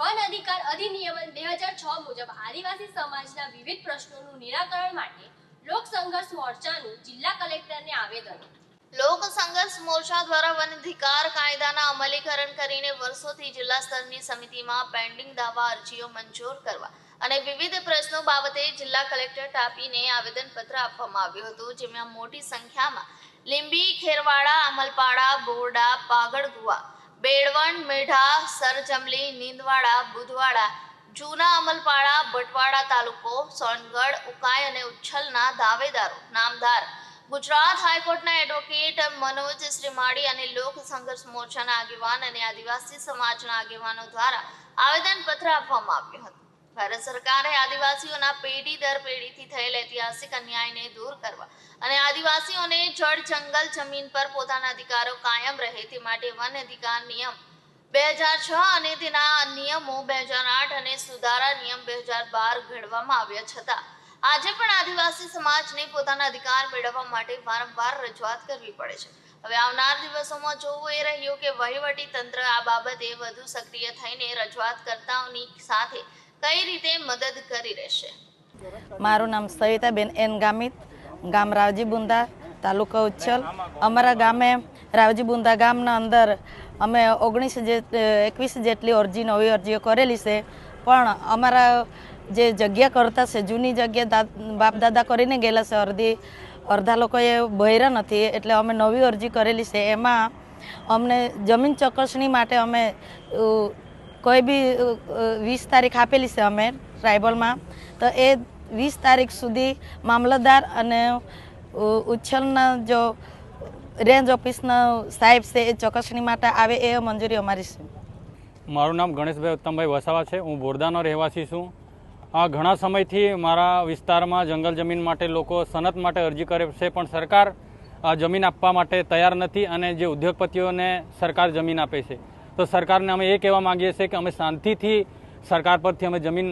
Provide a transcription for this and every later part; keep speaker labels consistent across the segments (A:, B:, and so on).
A: One અધિકાર અધિનિયમ બે હજાર છ મુજબ આદિવાસી સમાજના વિવિધ પ્રશ્નોનું નિરાકરણ માટે લોક સંઘર્ષ મોરચાનું જિલ્લા કલેક્ટરને આવેદન.
B: લોક સંઘર્ષ મોરચા દ્વારા વન અધિકાર કાયદાના અમલીકરણ કરીને વર્ષોથી જિલ્લા સ્તરની સમિતિમાં પેન્ડિંગ દાવા અરજીઓ મંજૂર કરવા અને વિવિધ પ્રશ્નો બાબતે જિલ્લા કલેક્ટર ટાપીને આવેદનપત્ર આપવામાં આવ્યું હતું, જેમાં મોટી સંખ્યામાં લીંબી, ખેરવાડા, અમલપાડા, બોરડા પાગડગુવા બેડવણ મેઢા, સરજમલી, નીંદવાડા, બુધવાડા, જૂના અમલપાડા, બટવાડા તાલુકો, સોનગઢ, ઉકાઈ અને ઉચ્છલના દાવેદારો, નામદાર. ગુજરાત હાઈકોર્ટના એડવોકેટ મનોજ શ્રીમાળી અને લોક સંઘર્ષ મોરચાના આગેવાન અને આદિવાસી સમાજના આગેવાનો દ્વારા આવેદનપત્ર આપવામાં આવ્યું હતું. ભારત સરકારે આદિવાસીઓના પેઢી દર પેઢીથી થયેલ ઐતિહાસિક અન્યાયને દૂર કરવા અને આદિવાસીઓને જળ જંગલ જમીન પર પોતાના અધિકારો કાયમ રહે તે માટે વન અધિકાર નિયમ બે હજાર છ અને તેના નિયમો બે હજાર આઠ અને સુધારા નિયમ બે હજાર બાર ઘડવામાં આવ્યા છતાં આજે પણ આદિવાસી સમાજને પોતાના અધિકાર મેળવવા માટે વારંવાર રજૂઆત કરવી પડે છે. હવે આવનાર દિવસોમાં જોવું એ રહ્યું કે વહીવટી તંત્ર આ બાબતે વધુ સક્રિય થઈને રજૂઆત કરતાઓની સાથે કઈ રીતે મદદ કરી રહેશે?
C: મારું નામ સવિતાબેન એન ગામિત, ગામ રાવજી બુંદા, તાલુકા ઉચ્છલ. અમારા ગામે રાવજી બુંદા ગામના અંદર અમે ઓગણીસ જે એકવીસ જેટલી અરજી, નવી અરજીઓ કરેલી છે. પણ અમારા જે જગ્યા કરતા છે, જૂની જગ્યા બાપ દાદા કરીને ગયેલા છે અડધી અડધા લોકોએ ભર્યા નથી, એટલે અમે નવી અરજી કરેલી છે. એમાં અમને જમીન ચકાસણી માટે અમે કોઈ બી વીસ તારીખ આપેલી છે અમે ટ્રાઇબલમાં તો એ વીસ તારીખ સુધી મામલતદાર અને ઉચ્છલના જો રેન્જ ઓફિસના સાહેબ છે એ ચકાસણી માટે આવે એ મંજૂરી અમારી છે.
D: મારું નામ ગણેશભાઈ ઉત્તમભાઈ વસાવા છે. હું બોરદાનો રહેવાસી છું. આ ઘણા સમયથી મારા વિસ્તારમાં જંગલ જમીન માટે લોકો સનત માટે અરજી કરે છે, પણ સરકાર જમીન આપવા માટે તૈયાર નથી અને જે ઉદ્યોગપતિઓને સરકાર જમીન આપે છે. તો સરકારને અમે એ કહેવા માંગીએ છીએ કે અમે શાંતિથી સરકાર પરથી અમે જમીન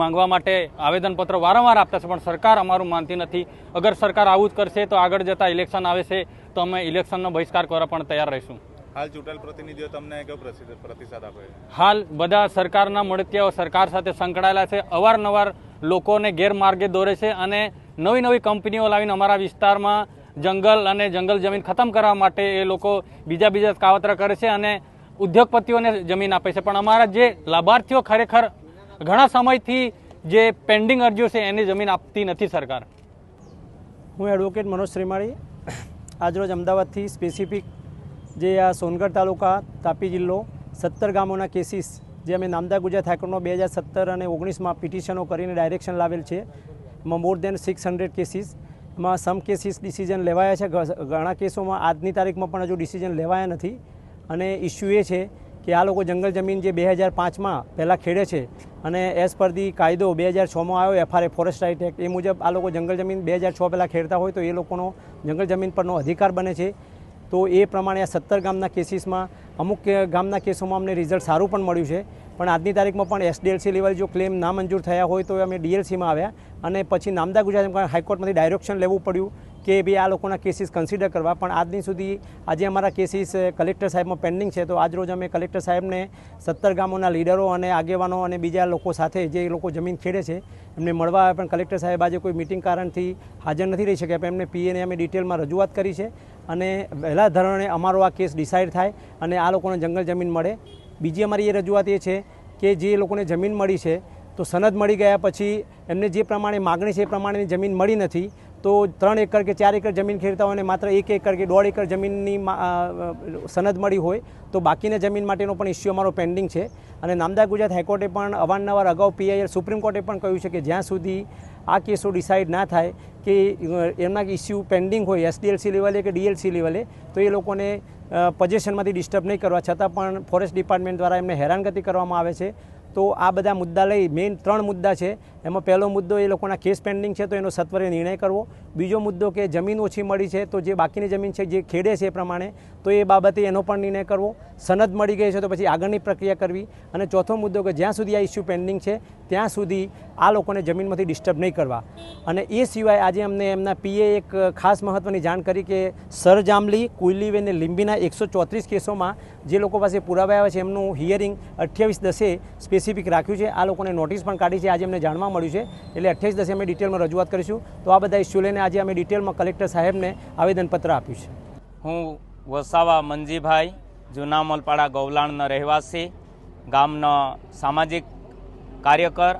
D: માંગવા માટે આવેદનપત્ર વારંવાર આપતા છે પણ સરકાર અમારું માનતી નથી. અગર સરકાર આવું જ કરશે તો આગળ જતાં ઇલેક્શન આવે છે તો અમે ઇલેક્શનનો બહિષ્કાર કરવા પણ તૈયાર રહીશું.
E: હાલ ચૂંટાયેલ પ્રતિનિધિઓ તમને કેવો પ્રતિસાદ આપે
D: હાલ બધા સરકારના મળતિયાઓ સરકાર સાથે સંકળાયેલા છે. અવારનવાર લોકોને ગેરમાર્ગે દોરે છે અને નવી નવી કંપનીઓ લાવીને અમારા વિસ્તારમાં જંગલ અને જંગલ જમીન ખતમ કરવા માટે એ લોકો બીજા બીજા કાવતરા કરે છે અને ઉદ્યોગપતિઓને જમીન આપે છે. પણ અમારા જે લાભાર્થીઓ ખરેખર ઘણા સમયથી જે પેન્ડિંગ અરજીઓ છે, એની જમીન આપતી નથી સરકાર.
F: હું એડવોકેટ મનોજ શ્રીમાળી. આજરોજ અમદાવાદથી સ્પેસિફિક જે આ સોનગઢ તાલુકા, તાપી જિલ્લો, સત્તર ગામોના કેસીસ જે અમે નામદા ગુજરાત હાઈકોર્ટમાં બે હજાર સત્તર અને ઓગણીસમાં પિટિશનો કરીને ડાયરેક્શન લાવેલ છે. એમાં more than six hundred cases એમાં સમ કેસીસ ડિસિઝન લેવાયા છે. ઘણા કેસોમાં આજની તારીખમાં પણ હજુ ડિસિઝન લેવાયા નથી. અને ઇસ્યુ એ છે કે આ લોકો જંગલ જમીન જે બે હજાર પાંચમાં પહેલાં ખેડે છે અને એઝ પર ધી કાયદો બે હજાર છમાં આવ્યો F R A forest right act એ મુજબ આ લોકો જંગલ જમીન બે હજાર છ પહેલાં ખેડતા હોય તો એ લોકોનો જંગલ જમીન પરનો અધિકાર બને છે. તો એ પ્રમાણે આ સત્તર ગામના કેસીસમાં અમુક ગામના કેસોમાં અમને રિઝલ્ટ સારું પણ મળ્યું છે. પણ આજની તારીખમાં પણ એસડીએલસી લેવલ જો ક્લેમ ના મંજૂર થયા હોય તો અમે ડીએલસીમાં આવ્યા અને પછી નામદા ગુજરાત હાઈકોર્ટમાંથી ડાયરેક્શન લેવું પડ્યું. કે ભાઈ આ લોકોના કેસીસ કન્સિડર કરવા. પણ આજની સુધી આજે અમારા કેસીસ કલેક્ટર સાહેબમાં પેન્ડિંગ છે. તો આજ રોજ અમે કલેક્ટર સાહેબને સત્તર ગામોના લીડરો અને આગેવાનો અને બીજા લોકો સાથે જે લોકો જમીન ખેડે છે, એમને મળવા પણ કલેક્ટર સાહેબ આજે કોઈ મિટિંગ કારણથી હાજર નથી રહી શક્યા. પણ એમને પીએને અમે ડિટેલમાં રજૂઆત કરી છે. અને વહેલા ધોરણે અમારો આ કેસ ડિસાઇડ થાય અને આ લોકોને જંગલ જમીન મળે. બીજી અમારી એ રજૂઆત એ છે કે જે લોકોને જમીન મળી છે, તો સનદ મળી ગયા પછી એમને જે પ્રમાણે માગણી છે એ પ્રમાણેની જમીન મળી નથી. તો ત્રણ એકર કે ચાર એકર જમીન ખેડતા હોય અને માત્ર એક એકર કે દોઢ એકર જમીનની સનદ મળી હોય, તો બાકીના જમીન માટેનો પણ ઇસ્યુ અમારો પેન્ડિંગ છે. અને નામદા ગુજરાત હાઈકોર્ટે પણ અવારનવાર અગાઉ પીઆઈએલ સુપ્રીમ કોર્ટે પણ કહ્યું છે કે જ્યાં સુધી આ કેસો ડિસાઇડ ના થાય કે એમના ઇસ્યુ પેન્ડિંગ હોય એસડીએલસી લેવલે કે ડીએલસી લેવલે તો એ લોકોને પજેશનમાંથી ડિસ્ટર્બ નહીં કરવા. છતાં પણ ફોરેસ્ટ ડિપાર્ટમેન્ટ દ્વારા એમને હેરાનગતિ કરવામાં આવે છે. તો આ બધા મુદ્દા લઈ મેઇન ત્રણ મુદ્દા છે. એમાં પહેલો મુદ્દો એ લોકોના કેસ પેન્ડિંગ છે, તો એનો સત્વરે નિર્ણય કરવો. બીજો મુદ્દો કે જમીન ઓછી મળી છે, તો જે બાકીની જમીન છે જે ખેડે છે એ પ્રમાણે, તો એ બાબતે એનો પણ નિર્ણય કરવો. સનદ મળી ગઈ છે, તો પછી આગળની પ્રક્રિયા કરવી. અને ચોથો મુદ્દો કે જ્યાં સુધી આ ઇસ્યુ પેન્ડિંગ છે, ત્યાં સુધી આ લોકોને જમીનમાંથી ડિસ્ટર્બ નહીં કરવા. અને એ સિવાય આજે અમને એમના પીએ એક ખાસ મહત્ત્વની જાણ કરી કે સરજામલી કુઈલીવે અને લીંબીના એકસો ચોત્રીસ કેસોમાં જે લોકો પાસે પુરાવા આવ્યા છે એમનું હિયરિંગ અઠ્યાવીસ દસે સ્પેસિફિક રાખ્યું છે. આ લોકોને નોટિસ પણ કાઢી છે. આજે અમને જાણવા મળ્યું છે. એટલે અઠ્યાવીસ દસે અમે ડિટેલમાં રજૂઆત કરીશું. તો આ બધા ઇસ્યુ લઈને આજે અમે ડિટેલમાં કલેક્ટર સાહેબને આવેદનપત્ર આપ્યું છે.
G: હું વસાવા મંજીભાઈ જૂના મલપાડા ગૌલાણના રહેવાસી, ગામનો સામાજિક કાર્યકર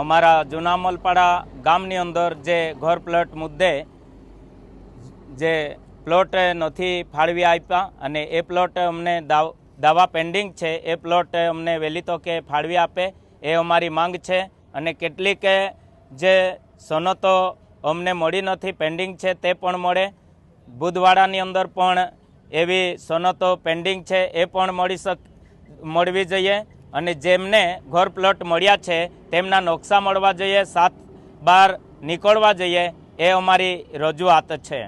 G: અમારા જૂના મલપાડા ગામની અંદર જે ઘર પ્લોટ મુદ્દે જે પ્લોટ નથી ફાળવી આપ્યા અને એ પ્લોટ અમને દાવા પેન્ડિંગ છે, એ પ્લોટ અમને વહેલી તકે ફાળવી આપે એ અમારી માંગ છે અને કેટલીક જે સનતો અમને મળી નથી પેન્ડિંગ છે તે પણ મળે. બુધવાડાની અંદર પણ એવી સનતો પેન્ડિંગ છે એ પણ મળી શક, મળવી જોઈએ. અને જેમને ઘર પ્લોટ મળ્યા છે, તેમના નકશા મળવા જોઈએ, સાત બાર નીકળવા જોઈએ, એ અમારી રજૂઆત છે.